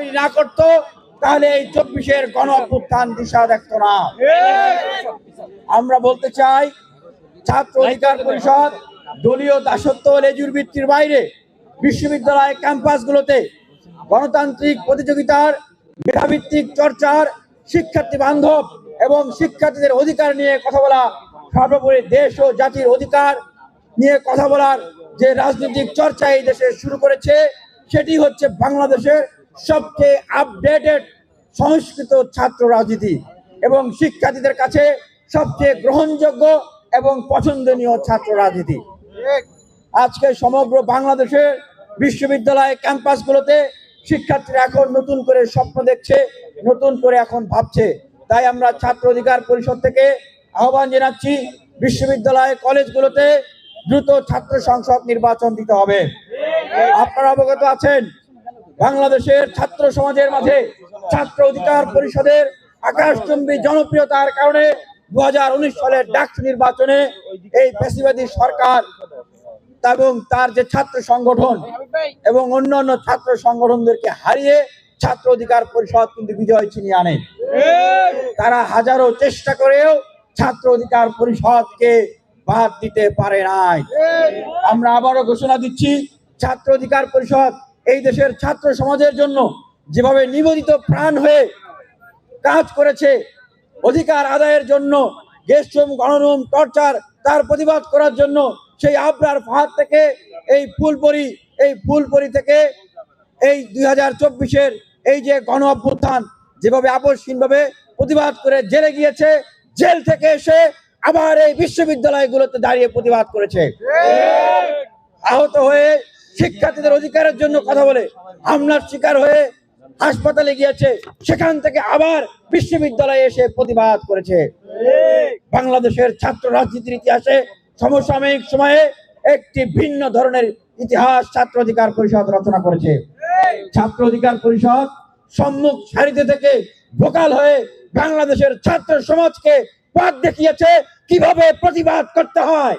তৈরি না করতো, তাহলে এই চব্বিশের গণ অভ্যুত্থান দিশা দেখতো না। আমরা বলতে চাই, ছাত্র অধিকার পরিষদ, দলীয় দাসত্ব লেজুর ভিত্তির বাইরে বিশ্ববিদ্যালয় ক্যাম্পাসগুলোতে গণতান্ত্রিক প্রতিযোগিতার, মেধাভিত্তিক চর্চার, শিক্ষার্থী বান্ধব এবং শিক্ষার্থীদের অধিকার নিয়ে কথা বলা সর্বোপরি দেশ ও জাতির অধিকার নিয়ে কথা বলার যে রাজনৈতিক চর্চা এই দেশে শুরু করেছে সেটি হচ্ছে বাংলাদেশের সবচেয়ে আপডেটেড সংস্কৃত ছাত্র রাজনীতি এবং শিক্ষার্থীদের কাছে সবচেয়ে গ্রহণযোগ্য এবং পছন্দনীয় ছাত্র রাজনীতি। আজকে সমগ্র বাংলাদেশের বিশ্ববিদ্যালয় ক্যাম্পাসগুলোতে শিক্ষার্থীরা এখন নতুন করে স্বপ্ন দেখছে, নতুন করে এখন ভাবছে। তাই আমরা ছাত্র অধিকার পরিষদ থেকে আহ্বান জানাচ্ছি, বিশ্ববিদ্যালয় কলেজগুলোতে দ্রুত ছাত্র সংসদ নির্বাচন দিতে হবে। আপনারা অবগত আছেন, বাংলাদেশের ছাত্র সমাজের মাঝে ছাত্র অধিকার পরিষদের আকাশচুম্বী জনপ্রিয়তার কারণে দুহাজার উনিশ সালের ডাক নির্বাচনে এই পেশিবাদী সরকার এবং তার যে ছাত্র সংগঠন এবং অন্যান্য ছাত্র সংগঠনদেরকে হারিয়ে ছাত্র অধিকার পরিষদ কিন্তু বিজয় ছিনিয়ে আনে। তারা হাজারো চেষ্টা করেও ছাত্র অধিকার পরিষদকে বাদ দিতে পারে নাই। আমরা আবারও ঘোষণা দিচ্ছি ছাত্র অধিকার পরিষদ এই দেশের ছাত্র সমাজের জন্য যেভাবে নিবেদিত প্রাণ হয়ে কাজ করেছে অধিকার আদায়ের জন্য গেস্টরুম গণরুম টর্চার তার প্রতিবাদ করার জন্য সেই আবরার ফাহাদ থেকে এই ফুলপরি এই ফুলপরি থেকে এই দুই হাজার চব্বিশের এই যে গণ অভ্যুত্থান যেভাবে আপসহীনভাবে প্রতিবাদ করে জেলে গিয়েছে জেল থেকে এসে আবার এই বিশ্ববিদ্যালয়গুলোতে দাঁড়িয়ে প্রতিবাদ করেছে। আহত হয়ে শিক্ষার্থীদের অধিকারের জন্য কথা বলে হামলার শিকার হয়ে হাসপাতালে গিয়েছে। সেখান থেকে আবার বিশ্ববিদ্যালয়ে এসে প্রতিবাদ করেছে। বাংলাদেশের ছাত্র রাজনীতির ইতিহাসে সমসাময়িক সময়ে একটি ভিন্ন ধরনের ইতিহাস ছাত্র অধিকার পরিষদ রচনা করেছে। ছাত্র অধিকার পরিষদ সম্মুখ সারিতে থেকে ভোকাল হয়ে বাংলাদেশের ছাত্র সমাজকে পথ দেখিয়েছে। কীভাবে প্রতিবাদ করতে হয়?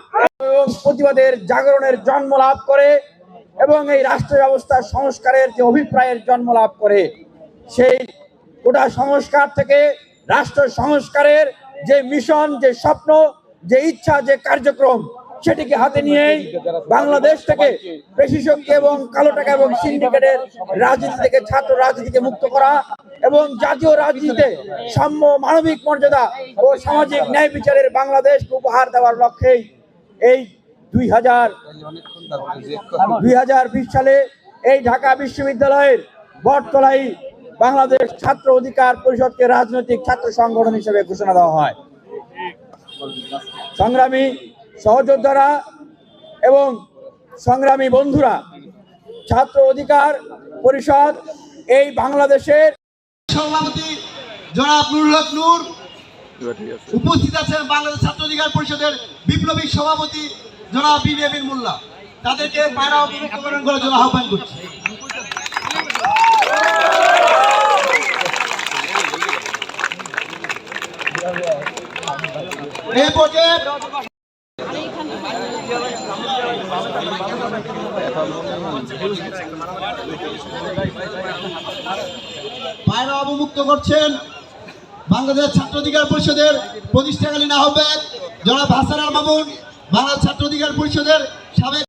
প্রতিবাদের জাগরণের জন্ম লাভ করে এবং এই রাষ্ট্র ব্যবস্থার সংস্কারের যে অভিপ্রায়ের জন্ম লাভ করে, সেই গোটা সংস্কার থেকে রাষ্ট্র সংস্কারের যে মিশন, যে স্বপ্ন, যে ইচ্ছা, যে কার্যক্রম, সেটিকে হাতে নিয়েই বাংলাদেশ থেকে পেশি শক্তি এবং কালো টাকা এবং সিন্ডিকেটের রাজনীতি থেকে ছাত্র রাজনীতিকে মুক্ত করা এবং জাতীয় রাজনীতিতে সাম্য মানবিক মর্যাদা ও সামাজিক ন্যায় বিচারের বাংলাদেশকে উপহার দেওয়ার লক্ষ্যেই এই দুই হাজার দুই হাজার বিশ সালে এই ঢাকা বিশ্ববিদ্যালয়ের বটতলাই বাংলাদেশ ছাত্র অধিকার পরিষদকে রাজনৈতিক ছাত্র সংগঠন হিসেবে ঘোষণা দেওয়া হয়। সংগ্রামী সহযোদ্ধারা এবং সংগ্রামী বন্ধুরা ছাত্র অধিকার পরিষদ এই বাংলাদেশের সভাপতি জনাব নুরুল নূর উপস্থিত আছেন বাংলাদেশ ছাত্র অধিকার পরিষদের বিপ্লবী সভাপতি জনাব বিন মোল্লা, তাদেরকে পায়রা অপকরণ করার জন্য আহ্বান করছি। পায়রা অবমুক্ত করছেন বাংলাদেশ ছাত্র অধিকার পরিষদের প্রতিষ্ঠাকালীন আহ্বায়ক জনাব হাসান মামুন। বাংলাদেশ ছাত্র অধিকার পরিষদের সাবেক